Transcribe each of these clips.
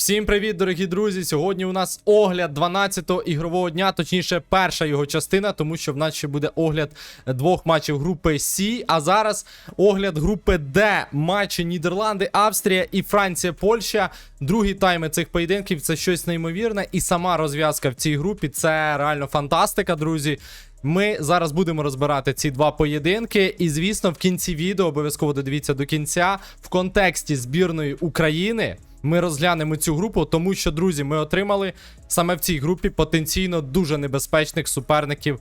Всім привіт, дорогі друзі! Сьогодні у нас огляд 12-го ігрового дня, точніше, перша його частина, тому що в нас ще буде огляд двох матчів групи С. А зараз огляд групи Д. Матчі Нідерланди, Австрія і Франція, Польща. Другі тайми цих поєдинків це щось неймовірне. І сама розв'язка в цій групі це реально фантастика, друзі. Ми зараз будемо розбирати ці два поєдинки. І, звісно, в кінці відео обов'язково додивіться до кінця в контексті збірної України. Ми розглянемо цю групу, тому що, друзі, ми отримали саме в цій групі потенційно дуже небезпечних суперників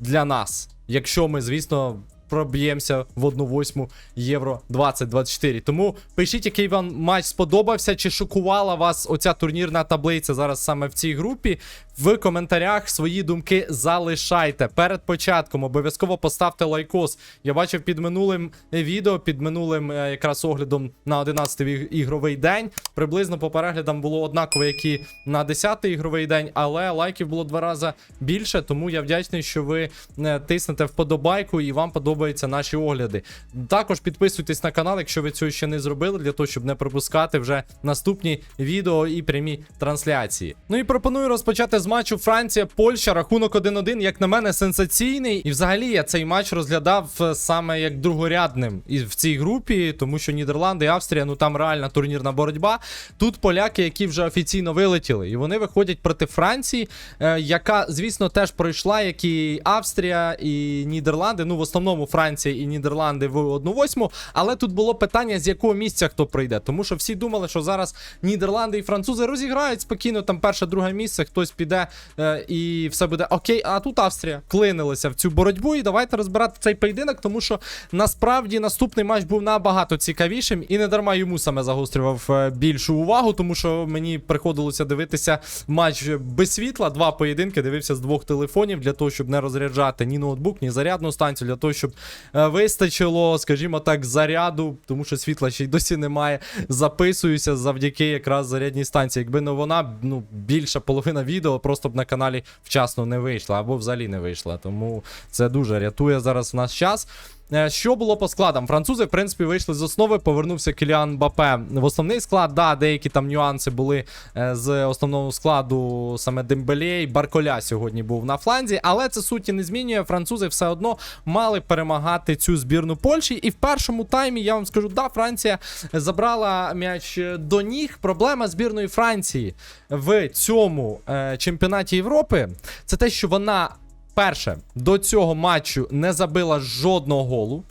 для нас. Якщо ми, звісно, проб'ємося в 1-8 Євро 2024. Тому пишіть, який вам матч сподобався, чи шокувала вас оця турнірна таблиця зараз саме в цій групі. В коментарях свої думки залишайте. Перед початком обов'язково поставте лайкос. Я бачив під минулим відео, під минулим е, якраз оглядом на 11-й ігровий день. Приблизно по переглядам було однаково, як і на 10-й ігровий день, але лайків було два рази більше. Тому я вдячний, що ви е, тиснете вподобайку і вам подобаються наші огляди. Також підписуйтесь на канал, якщо ви цього ще не зробили, для того, щоб не пропускати вже наступні відео і прямі трансляції. Ну і пропоную розпочати з матчу Франція-Польща. Рахунок 1-1, як на мене, сенсаційний. І взагалі я цей матч розглядав е, саме як другорядним і в цій групі, тому що Нідерланди і Австрія, ну там реальна турнірна боротьба. Тут поляки, які вже офіційно вилетіли, і вони виходять проти Франції, е, яка, звісно, теж пройшла, як і Австрія і Нідерланди. Ну, в основному Франція і Нідерланди в 1-8. Але тут було питання, з якого місця хто прийде. Тому що всі думали, що зараз Нідерланди і французи розіграють спокійно, там перше, друге місце, хтось піде е, і все буде окей. А тут Австрія клинилася в цю боротьбу. І давайте розбирати цей поєдинок, тому що насправді наступний матч був набагато цікавішим, і не дарма йому саме загострював е, більшу увагу, тому що мені приходилося дивитися матч без світла. Два поєдинки дивився з двох телефонів для того, щоб не розряджати ні ноутбук, ні зарядну станцію, для того, щоб вистачило, скажімо так, заряду, тому що світла ще й досі немає. Записуюся завдяки якраз зарядній станції. Якби не вона, ну більша половина відео просто б на каналі вчасно не вийшла або взагалі не вийшла. Тому це дуже рятує зараз в наш час. Е, Що було по складам? Французи, в принципі, вийшли з основи. Повернувся Кіліан Бапе в основний склад. Да, деякі там нюанси були е, з основного складу саме Дембелє і Барколя сьогодні був на фланзі, але це суті не змінює. Французи все одно мали перемагати цю збірну Польщі. І в першому таймі я вам скажу, да, Франція забрала м'яч до ніг. Проблема збірної Франції в цьому е, чемпіонаті Європи це те, що вона. Перше, до цього матчу не забила жодного голу,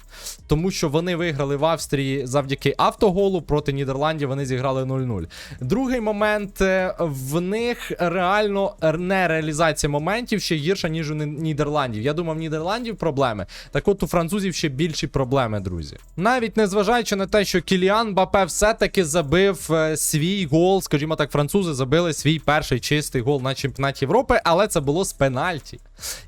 тому що вони виграли в Австрії завдяки автоголу проти Нідерландів. Вони зіграли 0-0. Другий момент е, в них реально не реалізація моментів ще гірша, ніж у Нідерландів. Я думав, в Нідерландів проблеми. Так от у французів ще більші проблеми, друзі. Навіть незважаючи на те, що Кіліан Бапе все-таки забив е, свій гол, скажімо так, французи забили свій перший чистий гол на чемпіонаті Європи, але це було з пенальті.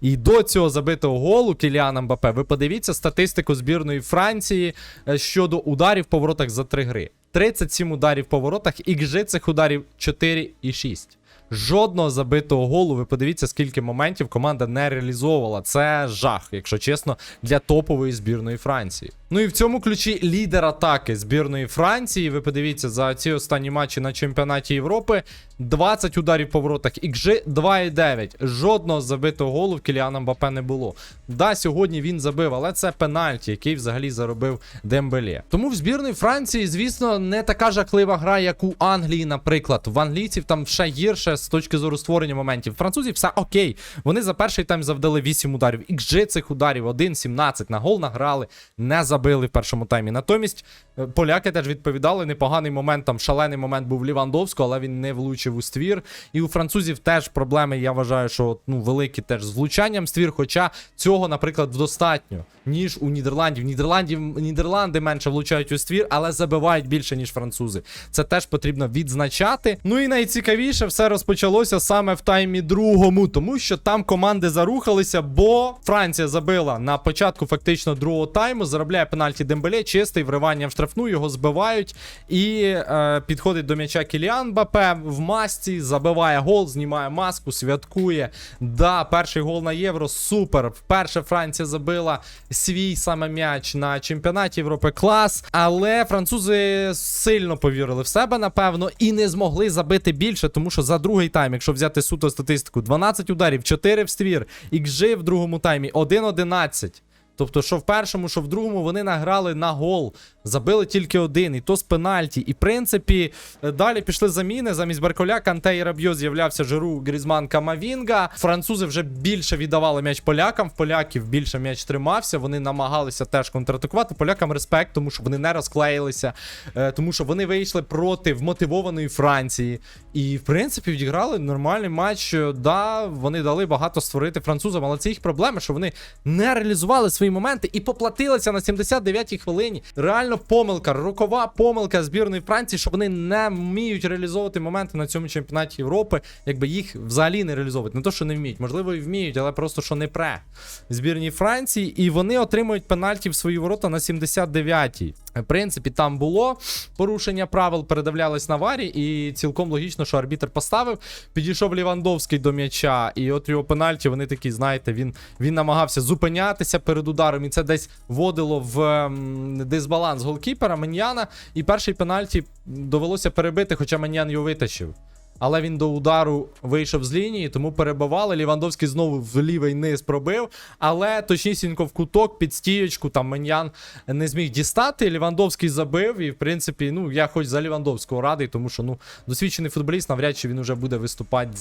І до цього забитого голу Кіліана Мбапе, ви подивіться статистику збірної Франції е, щодо ударів по воротах за три гри. 37 ударів по воротах, і XG цих ударів 4 і 6. Жодного забитого голу. Ви подивіться, скільки моментів команда не реалізовувала. Це жах, якщо чесно, для топової збірної Франції. Ну і в цьому ключі лідер атаки збірної Франції. Ви подивіться за ці останні матчі на чемпіонаті Європи. 20 ударів по воротах, XG 2,9. Жодного забитого голу в Кіліана Мбапе не було. Да, сьогодні він забив, але це пенальті, який взагалі заробив Дембелє. Тому в збірної Франції, звісно, не така жахлива гра, як у Англії, наприклад. В англійців там ще гірше з точки зору створення моментів. Французів все окей. Вони за перший тайм завдали 8 ударів. XG цих ударів 1,17. На гол награли, не забили в першому таймі. Натомість е, поляки теж відповідали. Непоганий момент, там шалений момент був Лівандовського, але він не влучив у ствір. І у французів теж проблеми, я вважаю, що ну, великі теж з влучанням ствір. Хоча цього, наприклад, достатньо, ніж у Нідерландів. Нідерландів Нідерланди менше влучають у ствір, але забивають більше, ніж французи. Це теж потрібно відзначати. Ну і найцікавіше, все розпочалося саме в таймі другому, тому що там команди зарухалися, бо Франція забила на початку фактично другого тайму, заробляє пенальті Дембеле, чистий вривання в штрафну, його збивають. І е, підходить до м'яча Кіліан Бапе в масці, забиває гол, знімає маску, святкує. Да, перший гол на євро, супер. Вперше Франція забила свій саме м'яч на чемпіонаті Європи. Клас. Але французи сильно повірили в себе, напевно, і не змогли забити більше, тому що за другий тайм, якщо взяти суто статистику, 12 ударів, 4 в ствір, XG в другому таймі 1-11. Тобто, що в першому, що в другому вони награли на гол, забили тільки один, і то з пенальті. І в принципі, е, далі пішли заміни. Замість Барколя, Канте і Рабьо з'являвся Жиру, Грізман, Камавінга. Французи вже більше віддавали м'яч полякам. В поляків більше м'яч тримався. Вони намагалися теж контратакувати. Полякам респект, тому що вони не розклеїлися, е, тому що вони вийшли проти вмотивованої Франції. І, в принципі, відіграли нормальний матч. Да, вони дали багато створити французам, але це їх проблема, що вони не реалізували свої моменти і поплатилися на 79-й хвилині. Реально помилка, рокова помилка збірної Франції, що вони не вміють реалізовувати моменти на цьому чемпіонаті Європи, якби їх взагалі не реалізовують. Не то, що не вміють, можливо, і вміють, але просто що не пре збірній Франції, і вони отримують пенальті в свої ворота на 79-й. В принципі, там було порушення правил, передавлялись на варі, і цілком логічно, що арбітр поставив. Підійшов Лівандовський до м'яча, і от його пенальті, вони такі, знаєте, він, він намагався зупинятися перед ударом, і це десь вводило в ем, дисбаланс голкіпера Меньяна. І перший пенальті довелося перебити, хоча Меньян його витащив. Але він до удару вийшов з лінії, тому перебивали. Лівандовський знову в лівий низ пробив. Але точнісінько в куток під стієчку там Меньян не зміг дістати. Лівандовський забив. І, в принципі, ну я хоч за Лівандовського радий, тому що ну досвідчений футболіст, навряд чи він вже буде виступати е,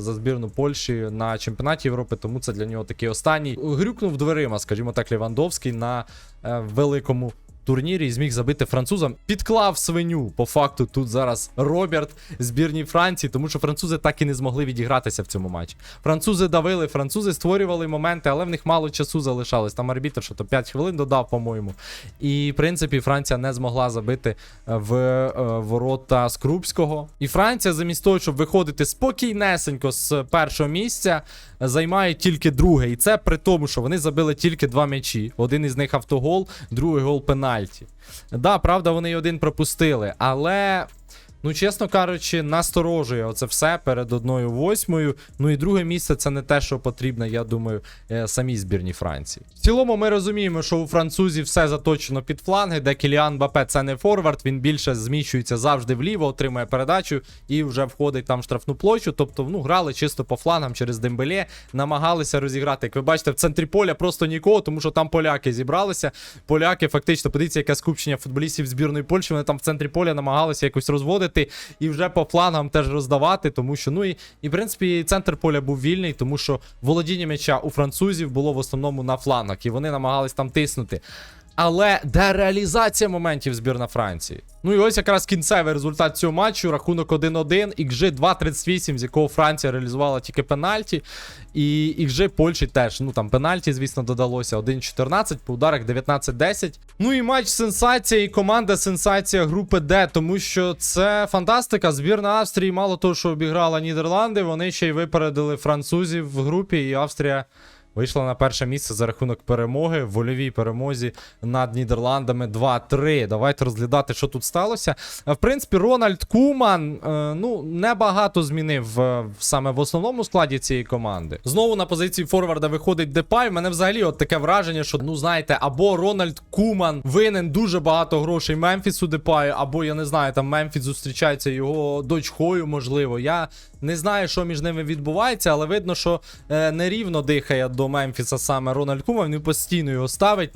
за збірну Польщі на чемпіонаті Європи. Тому це для нього такий останній. Грюкнув дверима, скажімо так, Лівандовський на е, великому турнірі і зміг забити французам. Підклав свиню. По факту тут зараз Роберт збірній Франції, тому що французи так і не змогли відігратися в цьому матчі. Французи давили, французи створювали моменти, але в них мало часу залишалось. Там арбітр, що то 5 хвилин додав, по-моєму. І в принципі Франція не змогла забити е, в е, ворота Скрупського. І Франція, замість того, щоб виходити спокійнесенько з першого місця, займає тільки друге. І це при тому, що вони забили тільки два м'ячі. Один із них автогол, другий гол пенальті. Да, правда, вони один пропустили, але. Ну, чесно кажучи, насторожує оце все перед одною восьмою. Ну і друге місце це не те, що потрібно, я думаю, е, самій збірній Франції. В цілому, ми розуміємо, що у французів все заточено під фланги, де Кіліан Бапе це не форвард, він більше зміщується завжди вліво, отримує передачу і вже входить там в штрафну площу. Тобто, ну, грали чисто по флангам через Дембеле, намагалися розіграти. Як ви бачите, в центрі поля просто нікого, тому що там поляки зібралися. Поляки фактично, подивіться, яке скупчення футболістів збірної Польщі. Вони там в центрі поля намагалися якось розводити і вже по флангам теж роздавати, тому що, ну і, і в принципі, центр поля був вільний, тому що володіння м'яча у французів було в основному на флангах, і вони намагались там тиснути. Але де реалізація моментів збірна Франції? Ну і ось якраз кінцевий результат цього матчу. Рахунок 1-1, XG 2-38, з якого Франція реалізувала тільки пенальті. І XG Польщі теж. Ну там пенальті, звісно, додалося 1-14, по ударах 19-10. Ну і матч сенсація і команда сенсація групи Д, тому що це фантастика. Збірна Австрії, мало того, що обіграла Нідерланди, вони ще й випередили французів в групі, і Австрія. Вийшла на перше місце за рахунок перемоги в вольовій перемозі над Нідерландами 2-3. Давайте розглядати, що тут сталося. В принципі, Рональд Куман е, ну небагато змінив е, саме в основному складі цієї команди. Знову на позиції форварда виходить Депай. У мене взагалі от таке враження, що ну знаєте, або Рональд Куман винен дуже багато грошей Мемфісу Депаю, або я не знаю, там Мемфіс зустрічається його дочкою, можливо. Я не знаю, що між ними відбувається, але видно, що е, нерівно дихає до Мемфіса саме Рональд Куман. Він постійно його ставить.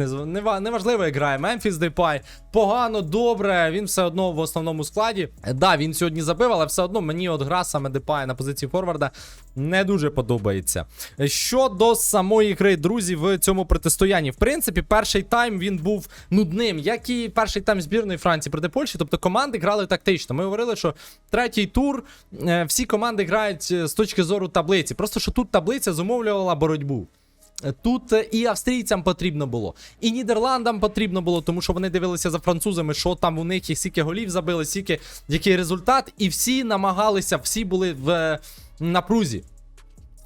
Неважливо, як грає Мемфіс Депай. Погано, добре. Він все одно в основному складі. Е, Да, він сьогодні забив, але все одно мені от гра саме Депай на позиції форварда не дуже подобається. Е, Щодо самої гри, друзі, в цьому протистоянні, в принципі, перший тайм він був нудним, як і перший тайм збірної Франції проти Польщі. Тобто команди грали тактично. Ми говорили, що третій тур е, всі команди грають е, з точки зору таблиці. Просто що тут таблиця зумовлювала боротьбу. Тут е, і австрійцям потрібно було, і Нідерландам потрібно було, тому що вони дивилися за французами, що там у них, і скільки голів забили, скільки який результат, і всі намагалися, всі були в е, напрузі.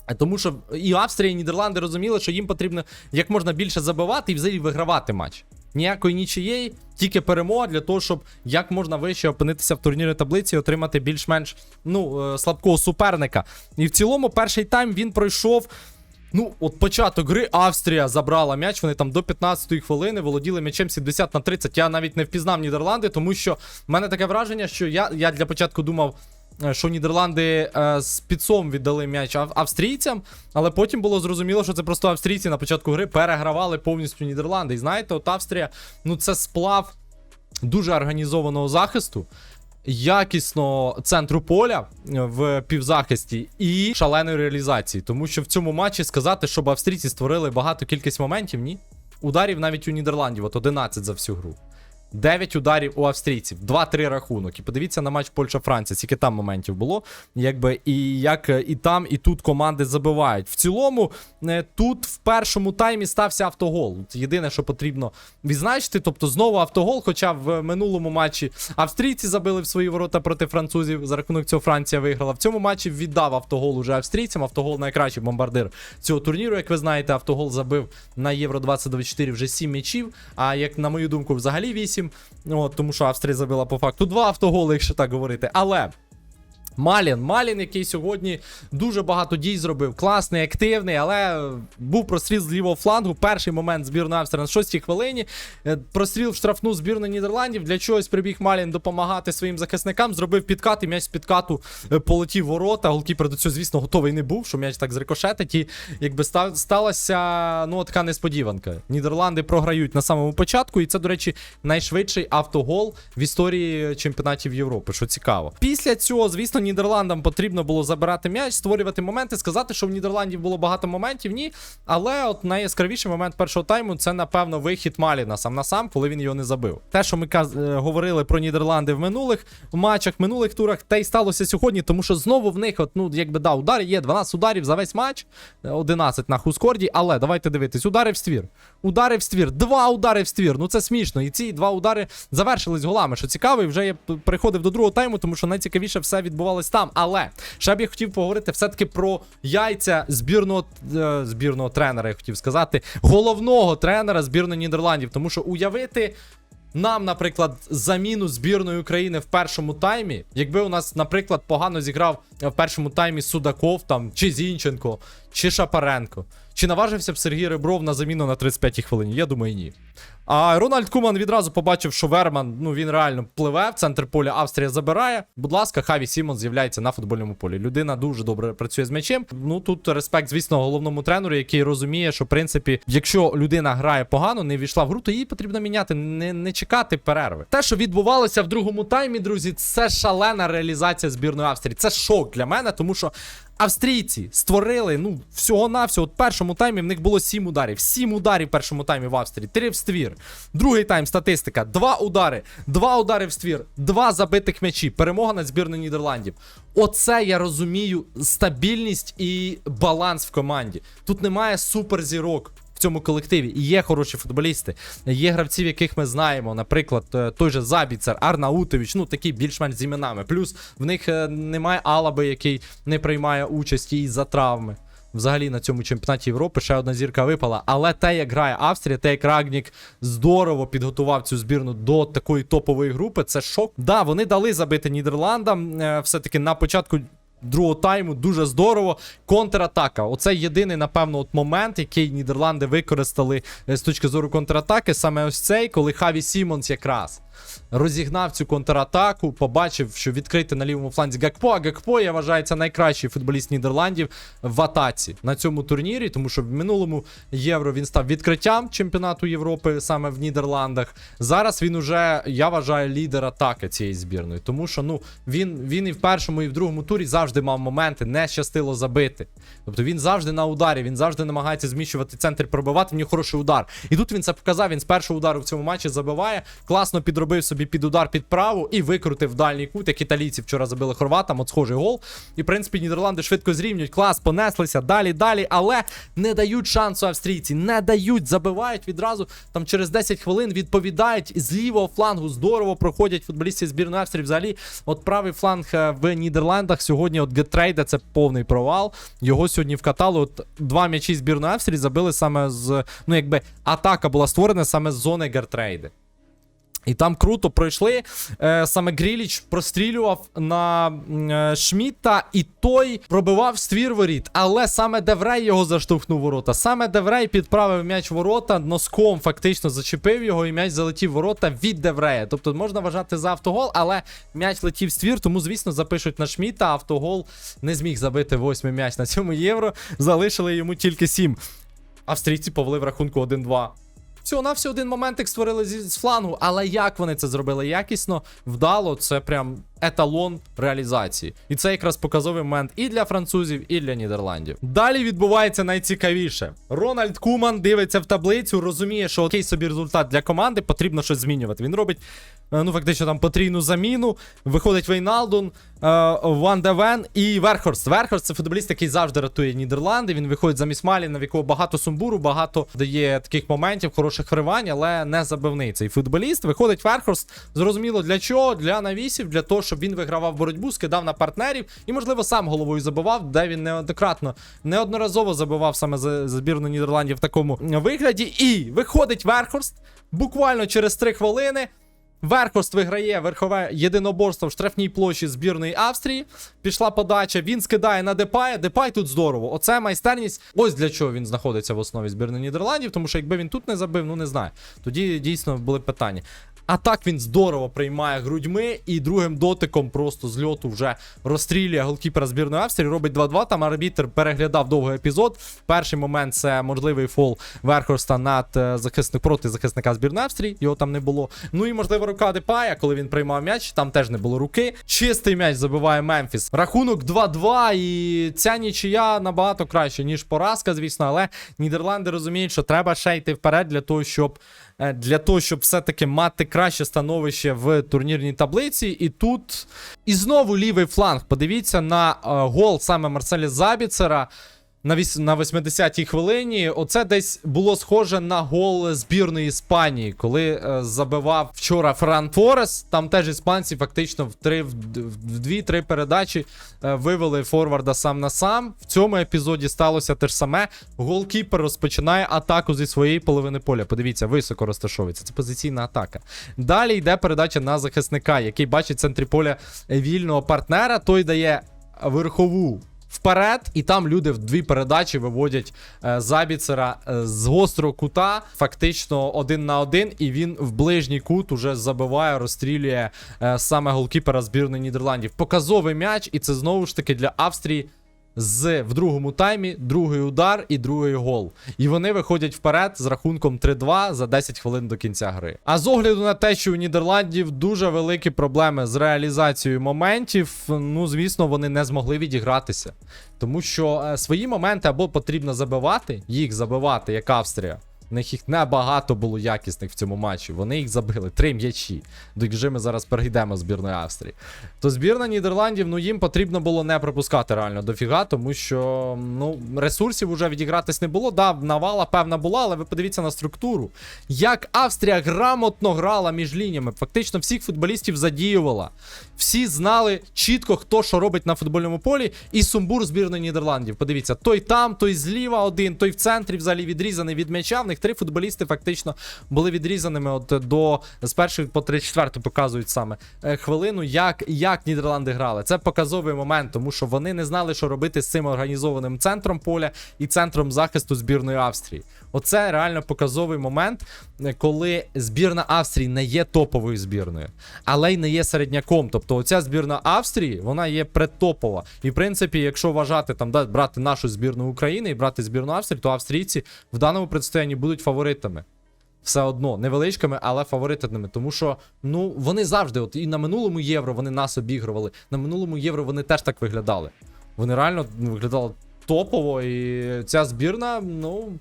Е, Тому що і Австрія, і Нідерланди розуміли, що їм потрібно як можна більше забивати і взагалі вигравати матч. Ніякої нічиєї, тільки перемога для того, щоб як можна вище опинитися в турнірі таблиці і отримати більш-менш ну, е, слабкого суперника. І в цілому перший тайм він пройшов. Ну, от початок гри Австрія забрала м'яч. Вони там до 15-ї хвилини володіли м'ячем 70 на 30. Я навіть не впізнав Нідерланди, тому що в мене таке враження, що я, я для початку думав. Е, Що Нідерланди е, з підсом віддали м'яч австрійцям, але потім було зрозуміло, що це просто австрійці на початку гри перегравали повністю Нідерланди. І знаєте, от Австрія, ну це сплав дуже організованого захисту, якісного центру поля е, в півзахисті і шаленої реалізації. Тому що в цьому матчі сказати, щоб австрійці створили багато кількість моментів, ні. Ударів навіть у Нідерландів, от 11 за всю гру. 9 ударів у австрійців, 2-3 рахунок. І подивіться на матч Польща-Франція, скільки там моментів було. Якби і як е, і там, і тут команди забивають. В цілому, е, тут в першому таймі стався автогол. Єдине, що потрібно відзначити, тобто знову автогол. Хоча в минулому матчі австрійці забили в свої ворота проти французів. За рахунок цього Франція виграла. В цьому матчі віддав автогол уже австрійцям. Автогол найкращий бомбардир цього турніру. Як ви знаєте, автогол забив на Євро 2024 вже 7 м'ячів. А як на мою думку, взагалі 8. От, тому що Австрія забила по факту 2 автоголи, якщо так говорити. Але. Малін, Малін, який сьогодні дуже багато дій зробив, класний, активний, але був простріл з лівого флангу. Перший момент збірної Австрії на 6-й хвилині. Е, Простріл в штрафну збірну Нідерландів. Для чогось прибіг Малін допомагати своїм захисникам. Зробив підкат, і м'яч з підкату е, полетів ворота. Голкіпер до цього, звісно, готовий не був, що м'яч так зрикошетить. І якби сталася ну, така несподіванка. Нідерланди програють на самому початку, і це, до речі, найшвидший автогол в історії чемпіонатів Європи, що цікаво. Після цього, звісно, Нідерландам потрібно було забирати м'яч, створювати моменти, сказати, що в Нідерландів було багато моментів, ні. Але от найяскравіший момент першого тайму це, напевно, вихід Маліна сам на сам, коли він його не забив. Те, що ми е, говорили про Нідерланди в минулих матчах, минулих турах, те й сталося сьогодні, тому що знову в них, от, ну, якби да, удар є 12 ударів за весь матч, е, 11 на Хускорді, але давайте дивитись, удари в ствір. Удари в ствір, два удари в ствір. Ну це смішно. І ці два удари завершились голами. Що цікаво, і вже я п- переходив до другого тайму, тому що найцікавіше все відбувалось там. Але ще б я хотів поговорити все-таки про яйця збірного е, збірного тренера, я хотів сказати, головного тренера збірної Нідерландів. Тому що уявити. Нам, наприклад, заміну збірної України в першому таймі, якби у нас, наприклад, погано зіграв в першому таймі Судаков там, чи Зінченко, чи Шапаренко, чи наважився б Сергій Ребров на заміну на 35-й хвилині? Я думаю, ні. А Рональд Куман відразу побачив, що Верман, ну він реально пливе в центр поля, Австрія забирає. Будь ласка, Хаві Сімон з'являється на футбольному полі. Людина дуже добре працює з м'ячем. Ну тут респект, звісно, головному тренеру, який розуміє, що в принципі, якщо людина грає погано, не війшла в гру, то її потрібно міняти, не, не чекати перерви. Те, що відбувалося в другому таймі, друзі, це шалена реалізація збірної Австрії. Це шок для мене, тому що. Австрійці створили ну всього-навсього. От першому таймі в них було 7 ударів. 7 ударів в першому таймі в Австрії. 3 в ствір. Другий тайм статистика. 2 удари. 2 удари в ствір. 2 забитих м'ячі. Перемога над збірною Нідерландів. Оце я розумію стабільність і баланс в команді. Тут немає суперзірок. В цьому колективі і є хороші футболісти, є гравців, яких ми знаємо. Наприклад, е, той же Забіцер, Арнаутович, ну такі більш-менш з іменами. Плюс в них е, немає Алаби, який не приймає участі із-за травми. Взагалі на цьому чемпіонаті Європи ще одна зірка випала. Але те, як грає Австрія, те, як Рагнік здорово підготував цю збірну до такої топової групи, це шок. Да, вони дали забити Нідерландам. е, Все-таки на початку другого тайму дуже здорово. Контратака. Оце єдиний, напевно, от момент, який Нідерланди використали е, з точки зору контратаки. Саме ось цей, коли Хаві Сімонс якраз розігнав цю контратаку, побачив, що відкрити на лівому фланзі Гакпо. А Гакпо, я вважаю, це найкращий футболіст Нідерландів в атаці на цьому турнірі, тому що в минулому євро він став відкриттям чемпіонату Європи саме в Нідерландах. Зараз він уже, я вважаю, лідер атаки цієї збірної, тому що ну він, він і в першому, і в другому турі завжди мав моменти, не щастило забити. Тобто він завжди на ударі, він завжди намагається зміщувати центр, пробивати. В нього хороший удар. І тут він це показав. Він з першого удару в цьому матчі забиває, класно підробив зробив собі під удар під праву і викрутив дальній кут, як італійці вчора забили хорватам, от схожий гол. І, в принципі, Нідерланди швидко зрівнюють. Клас, понеслися далі, далі, але не дають шансу австрійці, не дають, забивають відразу. Там через 10 хвилин відповідають з лівого флангу. Здорово проходять футболісти збірної Австрії. Взагалі, от правий фланг е, в Нідерландах сьогодні от Гетрейда це повний провал. Його сьогодні вкатали. От два м'ячі збірної Австрії забили саме з. Ну, якби атака була створена саме з зони Гертрейди. І там круто пройшли. Е, саме Гріліч прострілював на е, Шмідта, і той пробивав ствір воріт. Але саме Деврей його заштовхнув ворота. Саме Деврей підправив м'яч ворота, носком фактично зачепив його, і м'яч залетів ворота від Деврея. Тобто можна вважати за автогол, але м'яч летів ствір, тому, звісно, запишуть на Шмідта. Автогол не зміг забити восьмий м'яч на цьому євро. Залишили йому тільки сім. Австрійці повели в рахунку 1-2. Всього на всього один моментик створили з флангу, але як вони це зробили якісно, вдало, це прям еталон реалізації. І це якраз показовий момент і для французів, і для Нідерландів. Далі відбувається найцікавіше. Рональд Куман дивиться в таблицю, розуміє, що окей собі результат для команди, потрібно щось змінювати. Він робить, е, ну фактично там потрійну заміну. Виходить Вейналдун, е, Ван Девен і Верхорст. Верхорст це футболіст, який завжди рятує Нідерланди. Він виходить замість Маліна, в якого багато сумбуру, багато дає таких моментів, хороших вривань, але не забивний цей футболіст. Виходить Верхорст. Зрозуміло для чого? Для навісів, для того, щоб він вигравав боротьбу, скидав на партнерів і, можливо, сам головою забивав, де він неоднократно, неодноразово забивав саме за збірну Нідерландів в такому вигляді. І виходить Верхорст буквально через 3 хвилини. Верхост виграє верхове єдиноборство в штрафній площі збірної Австрії. Пішла подача, він скидає на Депая. Депай тут здорово. Оце майстерність. Ось для чого він знаходиться в основі збірної Нідерландів, тому що якби він тут не забив, ну не знаю. Тоді дійсно були питання. А так він здорово приймає грудьми і другим дотиком просто з льоту вже розстрілює голкіпера збірної Австрії. Робить 2-2. Там арбітр переглядав довгий епізод. Перший момент це можливий фол Верхорста над е, захисник проти захисника збірної Австрії. Його там не було. Ну і можливо рука Депая, коли він приймав м'яч, там теж не було руки. Чистий м'яч забиває Мемфіс. Рахунок 2-2. І ця нічия набагато краще, ніж поразка, звісно. Але Нідерланди розуміють, що треба ще йти вперед для того, щоб для того, щоб все-таки мати краще становище в турнірній таблиці. І тут і знову лівий фланг. Подивіться на е, гол саме Марселя Забіцера. На віс- на 80-й хвилині оце десь було схоже на гол збірної Іспанії, коли е, забивав вчора Фран Форес. Там теж іспанці фактично в три в, дві-три передачі е, вивели форварда сам на сам. В цьому епізоді сталося те ж саме. Голкіпер розпочинає атаку зі своєї половини поля. Подивіться, високо розташовується. Це позиційна атака. Далі йде передача на захисника, який бачить в центрі поля вільного партнера. Той дає верхову вперед, і там люди в дві передачі виводять е, Забіцера е, з гострого кута, фактично один на один, і він в ближній кут уже забиває, розстрілює е, саме голкіпера збірної Нідерландів. Показовий м'яч, і це знову ж таки для Австрії. З в другому таймі другий удар і другий гол. І вони виходять вперед з рахунком 3-2 за 10 хвилин до кінця гри. А з огляду на те, що у Нідерландів дуже великі проблеми з реалізацією моментів, ну звісно, вони не змогли відігратися. Тому що е, свої моменти або потрібно забивати, їх забивати, як Австрія. У них їх небагато було якісних в цьому матчі. Вони їх забили. Три м'ячі. До яких ми зараз перейдемо збірної Австрії. То збірна Нідерландів, ну їм потрібно було не пропускати реально дофіга, тому що ну, ресурсів уже відігратись не було. Да, навала певна була, але ви подивіться на структуру. Як Австрія грамотно грала між лініями, фактично всіх футболістів задіювала. Всі знали чітко, хто що робить на футбольному полі, і сумбур збірної Нідерландів. Подивіться, той там, той зліва один, той в центрі взагалі відрізаний від м'яча. В них три футболісти фактично були відрізаними от до з першої по 34 показують саме е, хвилину, як, як Нідерланди грали. Це показовий момент, тому що вони не знали, що робити з цим організованим центром поля і центром захисту збірної Австрії. Оце реально показовий момент, е, коли збірна Австрії не є топовою збірною, але й не є середняком. Тобто, оця збірна Австрії, вона є предтопова. І в принципі, якщо вважати там, да, брати нашу збірну України і брати збірну Австрії, то австрійці в даному предстоянні будуть фаворитами. Все одно невеличкими, але фаворитними. Тому що ну вони завжди, от і на минулому євро вони нас обігрували. На минулому євро вони теж так виглядали. Вони реально виглядали топово, і ця збірна, ну,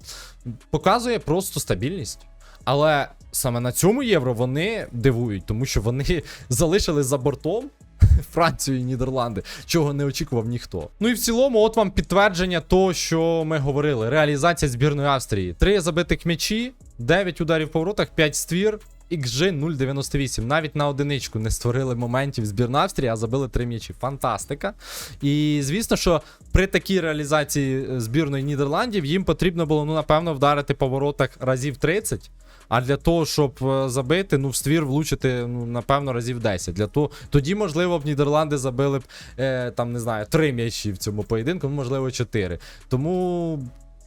показує просто стабільність. Але саме на цьому євро вони дивують, тому що вони залишили за бортом. Францію і Нідерланди, чого не очікував ніхто. Ну і в цілому, от вам підтвердження того, що ми говорили. Реалізація збірної Австрії. Три забитих м'ячі, 9 ударів по воротах, 5 ствір. XG 0,98. Навіть на одиничку не створили моментів збірна Австрії, а забили три м'ячі. Фантастика. І звісно, що при такій реалізації е, збірної Нідерландів їм потрібно було, ну, напевно, вдарити по воротах разів 30. А для того, щоб е, забити, ну, в ствір влучити, ну, напевно, разів 10. Для того, тоді, можливо, б Нідерланди забили б, е, там, не знаю, 3 м'ячі в цьому поєдинку, можливо, 4. Тому.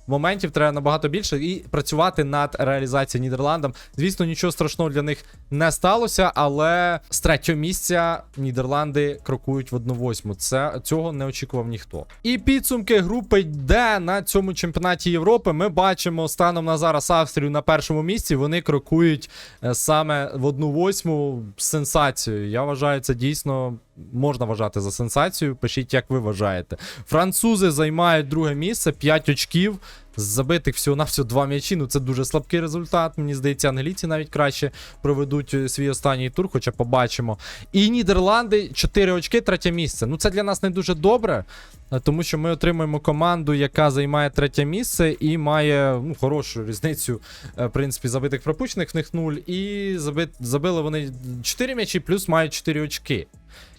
Моментів треба набагато більше і працювати над реалізацією Нідерландам. Звісно, нічого страшного для них не сталося, але з третього місця Нідерланди крокують в 1-8. Це цього не очікував ніхто. І підсумки групи Д на цьому чемпіонаті Європи. Ми бачимо станом на зараз Австрію на першому місці. Вони крокують е, саме в 1-8 сенсацією. Я вважаю, це дійсно можна вважати за сенсацію. Пишіть, як ви вважаєте. Французи займають друге місце, 5 очків. Забитих всього на всього два м'ячі. Ну це дуже слабкий результат. Мені здається, англійці навіть краще проведуть е, свій останній тур, хоча побачимо. І Нідерланди 4 очки, третє місце. Ну це для нас не дуже добре, е, тому що ми отримуємо команду, яка займає третє місце і має ну, хорошу різницю, е, в принципі, забитих пропущених в них 0. І заби... забили вони 4 м'ячі, плюс мають 4 очки.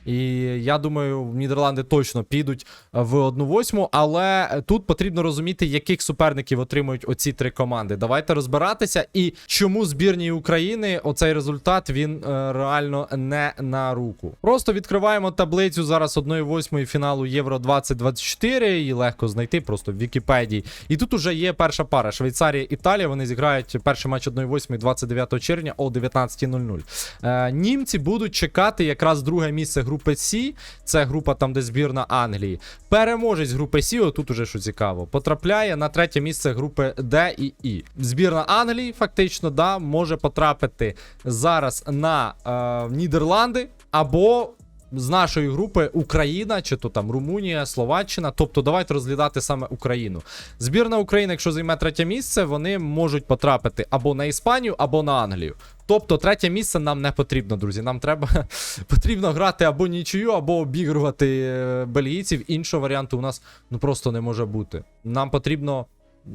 І я думаю, Нідерланди точно підуть в 1-8, але тут потрібно розуміти, яких суперників отримують оці три команди. Давайте розбиратися. І чому збірній України оцей результат він е, реально не на руку. Просто відкриваємо таблицю зараз 1-8 фіналу Євро 2024. Її легко знайти просто в Вікіпедії. І тут уже є перша пара. Швейцарія, Італія. Вони зіграють перший матч 1-8 29 червня о 19.00. Е, німці будуть чекати якраз друге місце групи С. Це група там, де збірна Англії. Переможець групи С, отут уже що цікаво, потрапляє на третє місце групи Д і І. Збірна Англії, фактично, да, може потрапити зараз на е, Нідерланди або. З нашої групи Україна, чи то там Румунія, Словаччина. Тобто давайте розглядати саме Україну. Збірна України, якщо займе третє місце, вони можуть потрапити або на Іспанію, або на Англію. Тобто, третє місце нам не потрібно, друзі. Нам треба потрібно грати або нічию, або обігрувати е, бельгійців. Іншого варіанту у нас ну просто не може бути. Нам потрібно.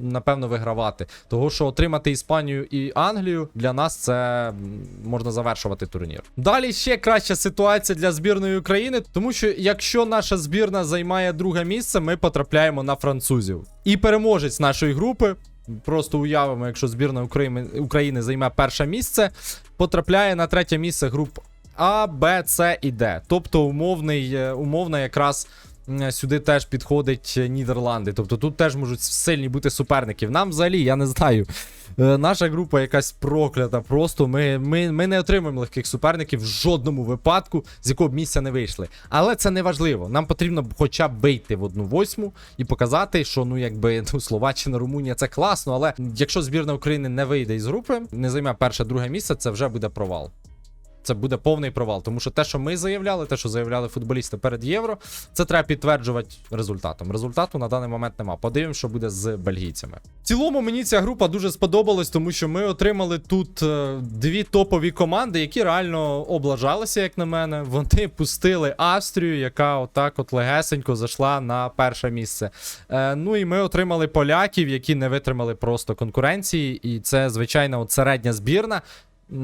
Напевно, вигравати. Того, що отримати Іспанію і Англію для нас це можна завершувати турнір. Далі ще краща ситуація для збірної України, тому що якщо наша збірна займає друге місце, ми потрапляємо на французів. І переможець нашої групи. Просто уявимо, якщо збірна України, України займе перше місце, потрапляє на третє місце груп А, Б, С і Д. Тобто умовний, е, умовно якраз сюди теж підходить Нідерланди. Тобто тут теж можуть сильні бути суперників. Нам взагалі, я не знаю. е, Наша група якась проклята. Просто ми, ми, ми не отримуємо легких суперників в жодному випадку, з якого б місця не вийшли. Але це не важливо. Нам потрібно хоча б вийти в одну восьму і показати, що ну якби ну, Словаччина, Румунія це класно. Але якщо збірна України не вийде із групи, не займе перше, друге місце, це вже буде провал. Це буде повний провал, тому що те, що ми заявляли, те, що заявляли футболісти перед євро, це треба підтверджувати результатом. Результату на даний момент нема. Подивимось, що буде з бельгійцями. В цілому мені ця група дуже сподобалась, тому що ми отримали тут е, дві топові команди, які реально облажалися, як на мене. Вони пустили Австрію, яка отак от легесенько зайшла на перше місце. Е, ну і ми отримали поляків, які не витримали просто конкуренції. І це, звичайно, от середня збірна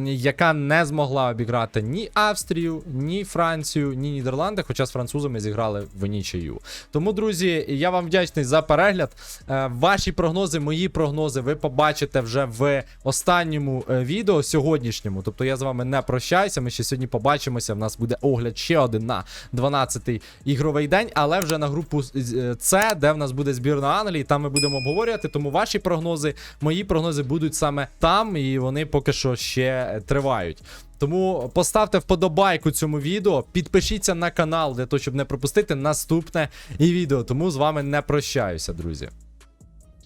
яка не змогла обіграти ні Австрію, ні Францію, ні Нідерланди, хоча з французами зіграли в нічию. Тому, друзі, я вам вдячний за перегляд. Е, Ваші прогнози, мої прогнози, ви побачите вже в останньому е, відео сьогоднішньому. Тобто я з вами не прощаюся. Ми ще сьогодні побачимося. В нас буде огляд ще один на 12-й ігровий день, але вже на групу е, С, де в нас буде збірна Англії. Там ми будемо обговорювати. Тому ваші прогнози, мої прогнози будуть саме там, і вони поки що ще тривають. Тому поставте вподобайку цьому відео, підпишіться на канал для того, щоб не пропустити наступне відео. Тому з вами не прощаюся, друзі.